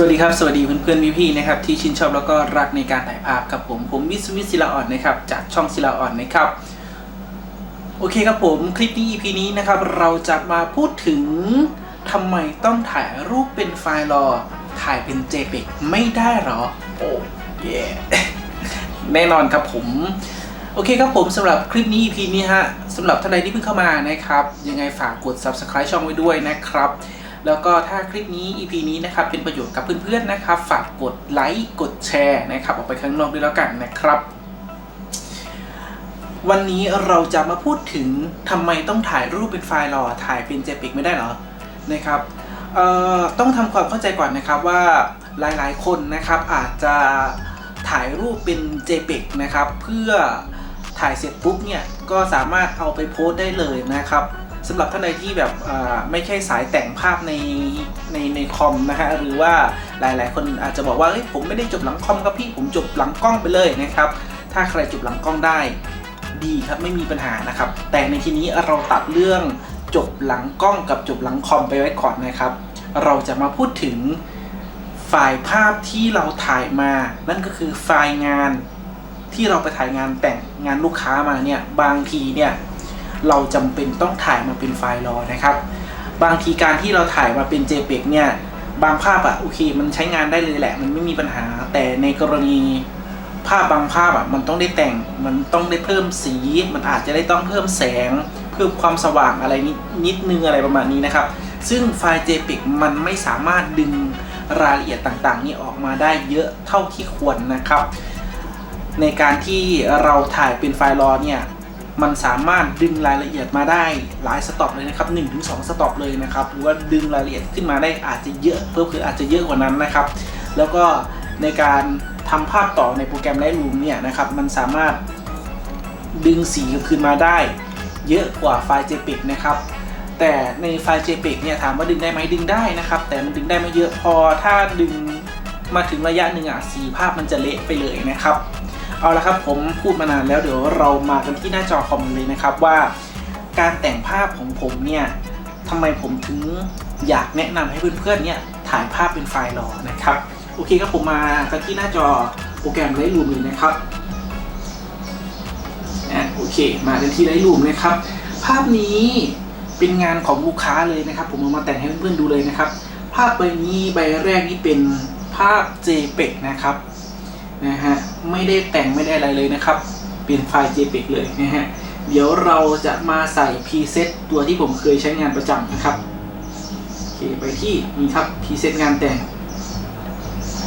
สวัสดีครับ สวัสดีเพื่อนๆพี่ๆนะครับที่ชื่นชอบแล้วก็รักในการถ่ายภาพครับผมผมวิศวิศิลาอ่อนนะครับจากช่องศิลาอ่อนนะครับโอเคครับผมคลิปนี้ EP นี้นะครับเราจะมาพูดถึงทำไมต้องถ่ายรูปเป็นไฟล์รอ ถ่ายเป็น JPEG ไม่ได้หรอ โอ้เย่แน่นอนครับผมโอเคครับผมสำหรับคลิปนี้ EP นี้ฮะสำหรับท่านใดที่เพิ่งเข้ามานะครับยังไงฝากกด Subscribe ช่องไว้ด้วยนะครับ แล้วก็ถ้าคลิปนี้ EP นี้นะครับเป็นประโยชน์กับเพื่อนๆนะครับ ฝากกดไลค์กดแชร์นะครับออกไปข้างนอกด้วยแล้วกันนะครับ วันนี้เราจะมาพูดถึงทำไมต้องถ่ายรูปเป็นไฟล์รอถ่ายเป็น JPEG ไม่ได้หรอนะครับต้องทำความเข้าใจก่อนนะครับว่าหลายๆ คนนะครับอาจจะถ่ายรูปเป็น JPEG นะครับ เพื่อถ่ายเสร็จปุ๊บเนี่ยก็สามารถเอาไปโพสต์ได้เลยนะครับ สำหรับท่านใดที่แบบไม่ใช่สายแต่งภาพในในในคอมนะฮะหรือว่าหลายๆ คนอาจจะบอกว่าเฮ้ยผมไม่ได้จบหลังคอมครับพี่ผมจบหลังกล้องไปเลยนะครับถ้าใครจบหลังกล้องได้ดีครับไม่มีปัญหานะครับ แต่ในที่นี้เราตัดเรื่องจบหลังกล้องกับจบหลังคอมไปไว้ก่อนนะครับ เราจะมาพูดถึงไฟล์ภาพที่เราถ่ายมา นั่นก็คือไฟล์งานที่เราไปถ่ายงานแต่งงานลูกค้ามาเนี่ยบางทีเนี่ย เราจำเป็นต้องถ่ายมาเป็นไฟล์รอนะครับ บางทีการที่เราถ่ายมาเป็น JPEG เนี่ยบางภาพอะโอเค มันใช้งานได้เลยแหละ มันไม่มีปัญหา แต่ในกรณีภาพบางภาพอะมันต้องได้แต่ง มันต้องได้เพิ่มสี มันอาจจะได้ต้องเพิ่มแสง เพิ่มความสว่างอะไรนิดนิดนึงอะไรประมาณนี้นะครับ ซึ่งไฟล์ JPEG มันไม่สามารถดึงรายละเอียดต่างๆ นี่ออกมาได้เยอะเท่าที่ควรนะครับ ในการที่เราถ่ายเป็นไฟล์รอเนี่ย มันสามารถดึงรายละเอียดมาได้หลายสต็อปเลยนะครับ1-2สต็อปเลยนะครับหรือว่าดึงรายละเอียดขึ้นมาได้อาจจะเยอะเพิ่มคืออาจจะเยอะกว่านั้นนะครับ แล้วก็ในการทำภาพต่อในโปรแกรม Lightroom เนี่ยนะครับมันสามารถดึงสีคืนมาได้ เยอะกว่าไฟล์ JPEG นะครับแต่ในไฟล์ JPEG เนี่ยถามว่าดึงได้ไหมดึงได้นะครับ แต่มันดึงได้ไม่เยอะพอถ้าดึงมาถึงระยะหนึ่งอะสีภาพมันจะเละไปเลยนะครับ เอาละครับผมพูดมานานแล้วเดี๋ยวเรามากันที่หน้าจอคอมเลยนะครับว่า การแต่งภาพของผมเนี่ยทำไมผมถึงอยากแนะนำให้เพื่อนๆเนี่ยถ่ายภาพเป็นไฟล์รอนะครับโอเคครับผมมากันที่หน้าจอโปรแกรม Lightroom เลยนะครับอะโอเค มากันที่ Lightroom นะครับ ภาพนี้เป็นงานของลูกค้าเลยนะครับ ผมเอามาแต่งให้เพื่อนๆดูเลยนะครับ ภาพใบนี้ใบแรกนี้เป็นภาพ JPEG นะครับนะฮะ ไม่ได้แต่งไม่ได้อะไรเลยนะครับ เป็นไฟล์ JPEG เลยนะฮะ เดี๋ยวเราจะมาใส่ preset ตัวที่ผมเคยใช้งานประจำนะครับ โอเค ไปที่นี่ครับ preset งานแต่ง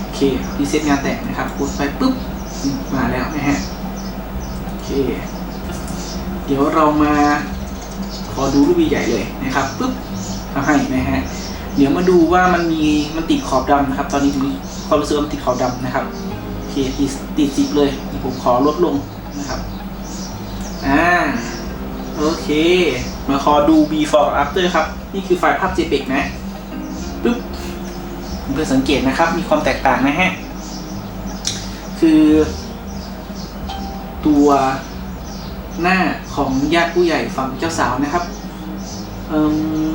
โอเครีเซ็ตงานแต่งนะครับกดไปปุ๊บ มาแล้วนะฮะ โอเค เดี๋ยวเรามาขอดูรูปใหญ่เลยนะครับปุ๊บเอาให้นะฮะ เดี๋ยวมาดูว่ามันมีมันติดขอบดำนะครับ ตอนนี้มีความรู้สึกว่ามันติดขอบดำนะครับ เคติดติดสิบเลยผมขอลดลงนะครับ อ่า โอเค มาขอดู before after ครับ นี่คือไฟล์ภาพ JPEG นะปุ๊บเพื่อสังเกตนะครับ มีความแตกต่างนะฮะ คือ ตัวหน้าของญาติผู้ใหญ่ฝั่งเจ้าสาวนะครับ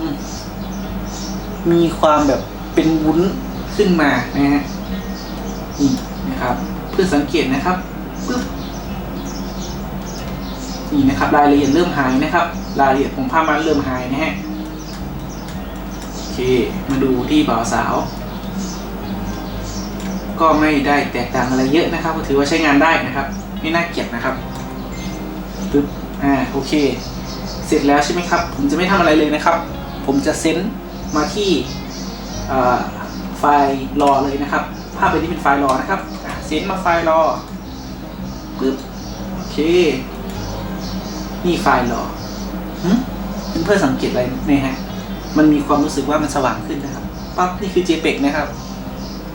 มมีความแบบเป็นวุ้นขึ้นมานะฮะ นะครับ เพื่อสังเกตนะครับปึ๊บนี่นะครับรายละเอียดเริ่มหายนะครับ รายละเอียดของผ้ามันเริ่มหายนะฮะโอเคมาดูที่บ่าวสาว ก็ไม่ได้แตกต่างอะไรเยอะนะครับก็ถือว่าใช้งานได้นะครับ ไม่น่าเกลียดนะครับปึ๊บอ่าโอเค เสร็จแล้วใช่ไหมครับ ผมจะไม่ทำอะไรเลยนะครับ ผมจะเซ็นมาที่ไฟล์รอเลยนะครับ ภาพใบนี้เป็นไฟล์รอนะครับ อะเซนมาไฟล์รอปึ๊บโอเค นี่ไฟล์รอหึเพื่อสังเกตอะไรไหมฮะ มันมีความรู้สึกว่ามันสว่างขึ้นนะครับปั๊บนี่คือ JPEG นะครับ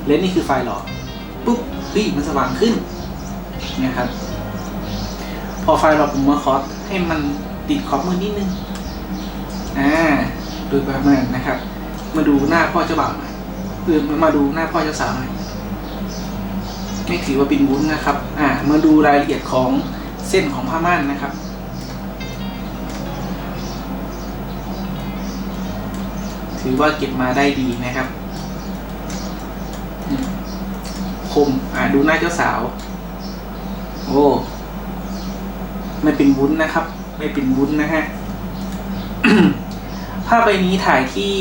เลนส์นี่คือไฟล์หลอปุ๊บเฮ้ยมันสว่างขึ้นนะครับ พอไฟล์หลอผมมาคอสให้มันติดขอบมือนิดนึงอ่าโดยประมาณนะครับ มาดูหน้าพ่อเจ้าบ่าวหน่อยเออมาดูหน้าพ่อเจ้าสาวหน่อย ไม่ถือว่าเป็นวุ้นนะครับอ่ามาดูรายละเอียดของเส้นของผ้าม่านนะครับถือว่าเก็บมาได้ดีนะครับ คม อ่าดูหน้าเจ้าสาว โอ้ ไม่เป็นวุ้นนะครับ ไม่เป็นวุ้นนะฮะ ภาพใบนี้ถ่ายที่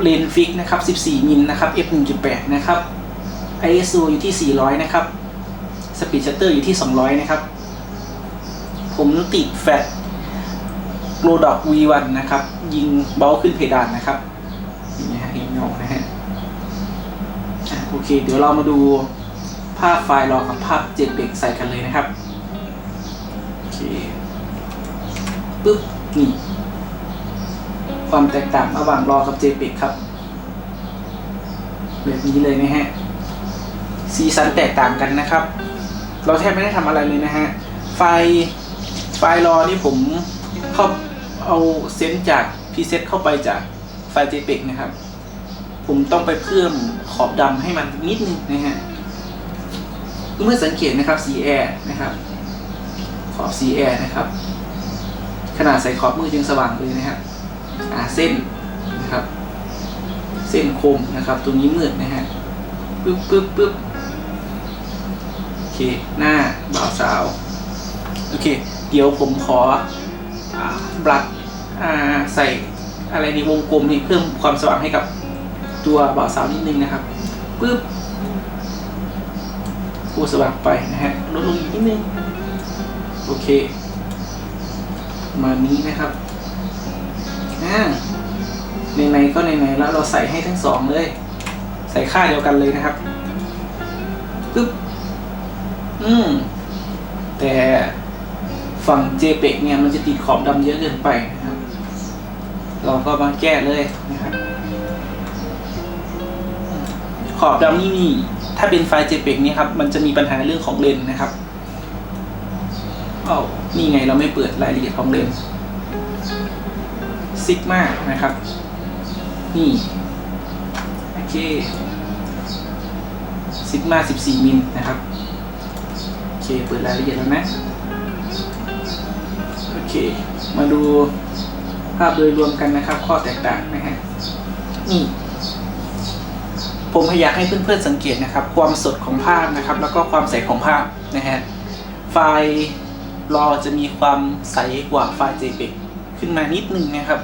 เลนฟิกนะครับ 14 มิลนะครับ f 1.8 นะครับ ISO อยู่ที่ 400 นะครับ สปีดชัตเตอร์อยู่ที่ 200 นะครับ ผมติดแฟลชโรดอก V1 นะครับ ยิงเบลขึ้นเพดานนะครับนี่ฮะเห็นเงานะฮะอะโอเค เดี๋ยวเรามาดูภาพไฟล์รอกับภาพ JPEG ใส่กันเลยนะครับ โอเคปึ๊บ นี่ ความแตกต่างระหว่างรอกับ JPEG ครับ แบบนี้เลยนะฮะ สีสันแตกต่างกันนะครับ เราแทบไม่ได้ทำอะไรเลยนะฮะ ไฟล์ไฟล์รอนี่ผมเข้าเอาเซนจากพีเซตเข้าไปจากไฟล์ JPEG นะครับ ผมต้องไปเพิ่มขอบดำให้มันนิดนึงนะฮะเมื่อสังเกตนะครับสีแอร์นะครับ ขอบสีแอร์นะครับ ขนาดใส่ขอบมือยังสว่างเลยนะครับอ่าเส้นนะครับ เส้นคมนะครับ ตรงนี้มืดนะฮะปึ๊บปึ๊บปึ๊บ เค หน้าบ่าวสาว โอเค เดี๋ยวผมขออบลัดใส่อะไรในวงกลมนี่เพิ่มความสว่างให้กับตัวบ่าวสาวนิดนึงนะครับปึ๊บผู้สว่างไปนะฮะลดลงอีกนิดนึง โอเค มานี้นะครับอ่าในๆก็ในๆแล้วเราใส่ให้ทั้งสองเลย ใส่ค่าเดียวกันเลยนะครับ อืม แต่ฝั่ง JPEG เนี่ยมันจะติดขอบดำเยอะเกินไปนะครับ เราก็มาแก้เลยนะครับ ขอบดำนี่มีถ้าเป็นไฟล์ JPEG เนี่ยครับ มันจะมีปัญหาเรื่องของเลนนะครับเอ้านี่ไงเราไม่เปิดรายละเอียดของเลนซิกมานะครับ นี่ โอเคซิกมา14 มิลนะครับ เคเปิดรายละเอียดแล้วนะ โอเค มาดูภาพโดยรวมกันนะครับ ข้อแตกต่างนะฮะนี่ผมพยายามให้เพื่อนๆสังเกตนะครับ ความสดของภาพนะครับ แล้วก็ความใสของภาพนะฮะไฟล์รอจะมีความใสกว่าไฟล์ JPEG ขึ้นมานิดนึงนะครับ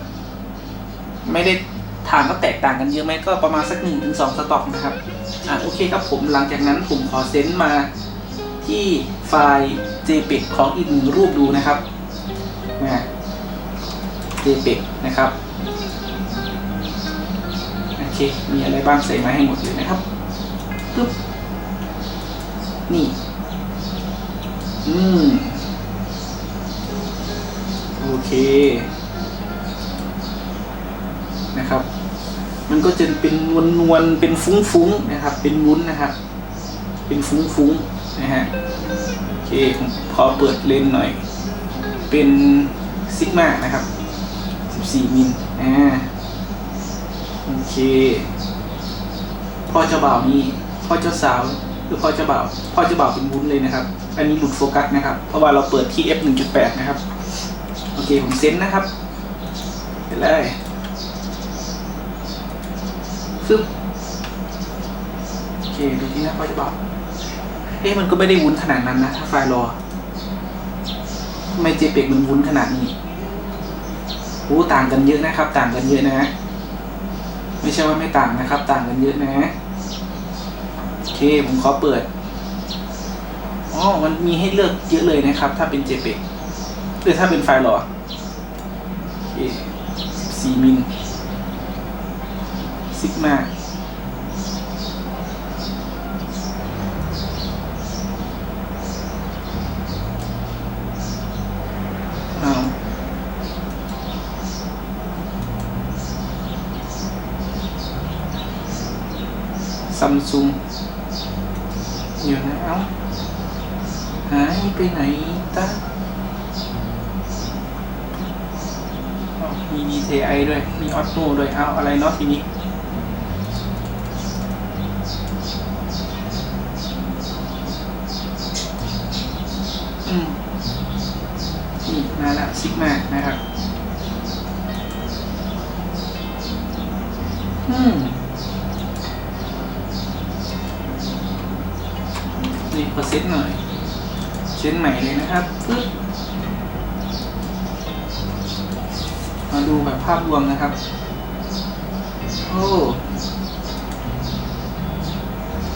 ไม่ได้ถามว่าแตกต่างกันเยอะไหมก็ประมาณสัก1นถึงสสต็อกนะครับอะโอเคครับผมหลังจากนั้นผมขอเซนต์มา ที่ไฟล์ JPEG ของอีกหนึ่งรูปดูนะครับนะ JPEG นะครับ โอเค มีอะไรบ้างใส่มาให้หมดเลยนะครับปึ๊บ นี่ อืม โอเค นะครับ มันก็จะเป็นนวลนวลๆเป็นฟุ้งๆ นะครับ เป็นวุ้นนะครับ เป็นฟุ้งๆ นะฮะโอเคผมขอเปิดเลนหน่อย เป็นซิกมานะครับ 14 มิลอ่าโอเค พ่อเจ้าบ่าวนี่พ่อเจ้าสาวหรือพ่อเจ้าบ่าวพ่อเจ้าบ่าวเป็นวุ้นเลยนะครับ อันนี้หลุดโฟกัสนะครับ เพราะว่าเราเปิดที่ f 1.8 นะครับ โอเค ผมเซนนะครับไปเลยฟึบโอเค ดูที่หน้าพ่อเจ้าบ่าว เอ๊ะมันก็ไม่ได้วุ้นขนาดนั้นนะถ้าไฟล์รอทำไม JPEG มันวุ้นขนาดนี้โอ้ต่างกันเยอะนะครับ ต่างกันเยอะนะ ไม่ใช่ว่าไม่ต่างนะครับ ต่างกันเยอะนะโอเคผมขอเปิดอ๋อมันมีให้เลือกเยอะเลยนะครับ ถ้าเป็น JPEG หรือถ้าเป็นไฟล์รอโอเค14มิลซิกมาซัมซุงเดี๋ยวนะเอ้าหาย ไปไหนตาอ้าวมี DTI ด้วย มีออโต้ด้วย เอาอะไรเนาะทีนี้ อืม นี่มาแล้วซิกมานะครับ อืม ซตหน่อย เซตใหม่เลยนะครับปึ๊บ มาดูแบบภาพรวมนะครับ โอ้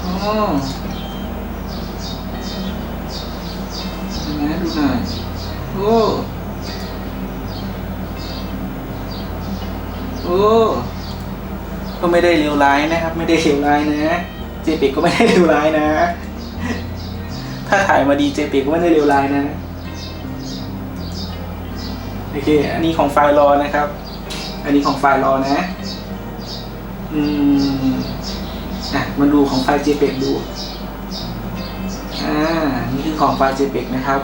โอ้ยังไงดูหน่อยโอ้โอ้ก็ไม่ได้เลวร้ายนะครับ ไม่ได้เลวร้ายนะเจปิกก็ไม่ได้เลวร้ายนะ ถ้าถ่ายมาดีเจปิกก็ไม่ได้เลวร้ายนะ โอเค อันนี้ของไฟล์รอนะครับ อันนี้ของไฟล์รอนะ อืมอะมาดูของไฟล์ JPEG ดู อ่า นี่คือของไฟล์ JPEG นะครับ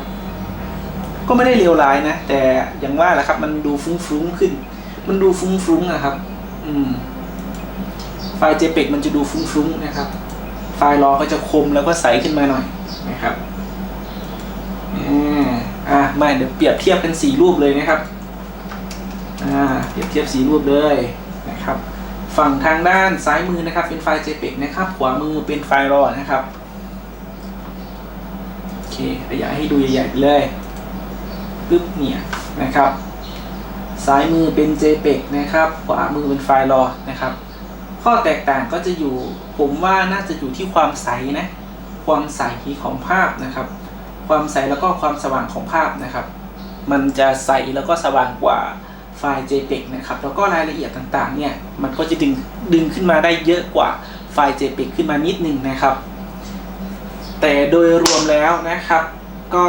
ก็ไม่ได้เลวร้ายนะ แต่อย่างว่าแหละครับ มันดูฟุ้งๆขึ้น มันดูฟุ้งๆนะครับ อืม ไฟล์ JPEG มันจะดูฟุ้งๆนะครับ ไฟล์รอก็จะคมแล้วก็ใสขึ้นมาหน่อยนะครับ อะไม่เดี๋ยวเปรียบเทียบเป็นสีรูปเลยนะครับอ่าเปรียบเทียบสีรูปเลยนะครับ ฝั่งทางด้านซ้ายมือนะครับ เป็นไฟล์ JPEG นะครับ ขวามือเป็นไฟล์รอนะครับโอเคระยให้ดูใหญ่ๆเลยปึ๊บเนี่ยนะครับ ซ้ายมือเป็น JPEG นะครับ ขวามือเป็นไฟล์รอนะครับข้อแตกต่างก็จะอยู่ผมว่าน่าจะอยู่ที่ความใสนะ ความใสของภาพนะครับ ความใสแล้วก็ความสว่างของภาพนะครับ มันจะใสแล้วก็สว่างกว่าไฟล์ JPEG นะครับ แล้วก็รายละเอียดต่างๆ เนี่ย มันก็จะดึงดึงขึ้นมาได้เยอะกว่าไฟล์ JPEG ขึ้นมานิดนึงนะครับ แต่โดยรวมแล้วนะครับ ก็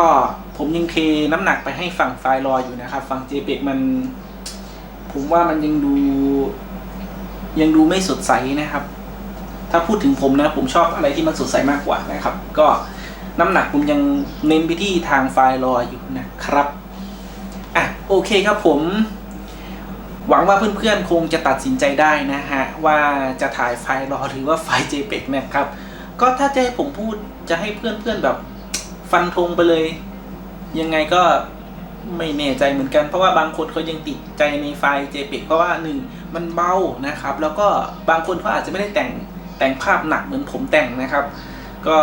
ผมยังเทน้ำหนักไปให้ฝั่งไฟล์รออยู่นะครับ ฝั่ง JPEG มัน ผมว่ามันยังดูยังดูไม่สดใสนะครับ ถ้าพูดถึงผมนะ ผมชอบอะไรที่มันสดใสมากกว่านะครับ ก็ น้ำหนักผมยังเน้นไปที่ทางไฟล์รออยู่นะครับ อะโอเคครับผม หวังว่าเพื่อนๆคงจะตัดสินใจได้นะฮะ ว่าจะถ่ายไฟล์รอหรือว่าไฟล์ JPEG นะครับ ก็ถ้าจะให้ผมพูดจะให้เพื่อนๆแบบฟันธงไปเลย ยังไงก็ไม่แน่ใจเหมือนกันเพราะว่าบางคนเขายังติดใจในไฟล์ JPEG เพราะว่าหนึ่งมันเบานะครับ แล้วก็บางคนเขาอาจจะไม่ได้แต่งแต่งภาพหนักเหมือนผมแต่งนะครับ ก็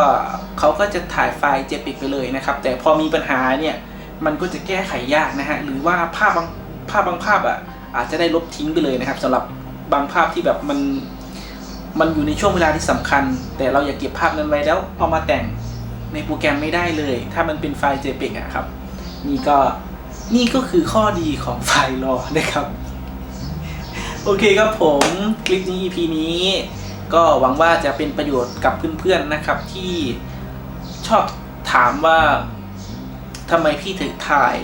เขาก็จะถ่ายไฟล์ JPEG ไปเลยนะครับ แต่พอมีปัญหาเนี่ยมันก็จะแก้ไขยากนะฮะหรือว่าภาพบางภาพบางภาพอะอาจจะได้ลบทิ้งไปเลยนะครับสำหรับบางภาพที่แบบมันมันอยู่ในช่วงเวลาที่สำคัญ แต่เราอยากเก็บภาพนั้นไว้แล้วเอามาแต่งในโปรแกรมไม่ได้เลย ถ้ามันเป็นไฟล์ JPEG อะครับ นี่ก็นี่ก็คือข้อดีของไฟล์รอนะครับ โอเคครับผม คลิปนี้ EP นี้ ก็หวังว่าจะเป็นประโยชน์กับเพื่อนๆนะครับ ที่ชอบถามว่าทำไมพี่ถึงถ่าย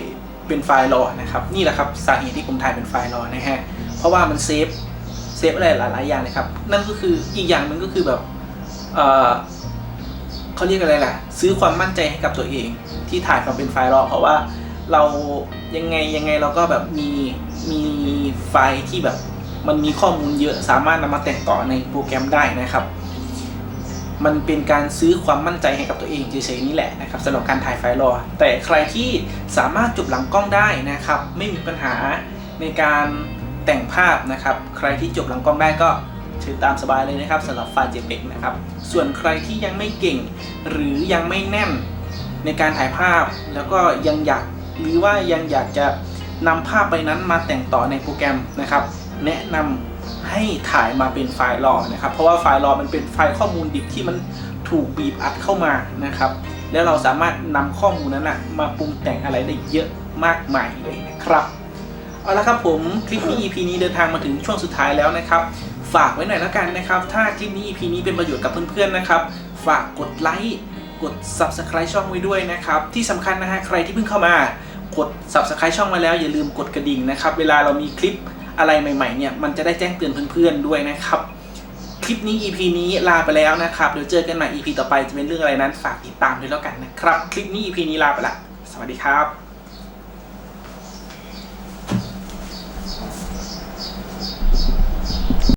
เป็นไฟล์รอนะครับ นี่แหละครับสาเหตุที่ผมถ่ายเป็นไฟล์รอนะฮะเพราะว่ามันเซฟเซฟอะไรหลายๆอย่างเลยครับ นั่นก็คืออีกอย่างหนึงก็คือแบบเออเขาเรียกอะไรล่ะ ซื้อความมั่นใจให้กับตัวเองที่ถ่ายมาเป็นไฟล์รอเพราะว่าเรายังไงยังไงเราก็แบบมีมีไฟล์ที่แบบ มันมีข้อมูลเยอะสามารถนำมาแต่งต่อในโปรแกรมได้นะครับ มันเป็นการซื้อความมั่นใจให้กับตัวเองเฉยๆนี่แหละนะครับสำหรับการถ่ายไฟล์รอ แต่ใครที่สามารถจบหลังกล้องได้นะครับ ไม่มีปัญหาในการแต่งภาพนะครับ ใครที่จบหลังกล้องได้ก็เชิญตามสบายเลยนะครับสำหรับไฟล์ JPEG นะครับ ส่วนใครที่ยังไม่เก่ง หรือยังไม่แน่นในการถ่ายภาพ แล้วก็ยังอยากหรือว่ายังอยากจะนำภาพไปนั้นมาแต่งต่อในโปรแกรมนะครับ แนะนำให้ถ่ายมาเป็นไฟล์รอนะครับ เพราะว่าไฟล์รอมันเป็นไฟล์ข้อมูลดิบที่มันถูกบีบอัดเข้ามานะครับ แล้วเราสามารถนำข้อมูลนั้นนะมาปรุงแต่งอะไรได้เยอะมากมายเลยนะครับเอาละครับผมคลิปนี้ EP นี้เดินทางมาถึงช่วงสุดท้ายแล้วนะครับ ฝากไว้หน่อยแล้วกันนะครับ ถ้าคลิปนี้ EP นี้เป็นประโยชน์กับเพื่อนๆนะครับ ฝากกดไลค์กด Subscribe ช่องไว้ด้วยนะครับ ที่สำคัญนะฮะใครที่เพิ่งเข้ามากด Subscribe ช่องมาแล้วอย่าลืมกดกระดิ่งนะครับ เวลาเรามีคลิป อะไรใหม่ๆเนี่ยมันจะได้แจ้งเตือนเพื่อนๆด้วยนะครับ คลิปนี้ EP นี้ลาไปแล้วนะครับเดี๋ยวเจอกันใหม่ EP ต่อไปจะเป็นเรื่องอะไรนั้นฝากติดตามด้วยแล้วกันนะครับ คลิปนี้ EP นี้ลาไปละสวัสดีครับ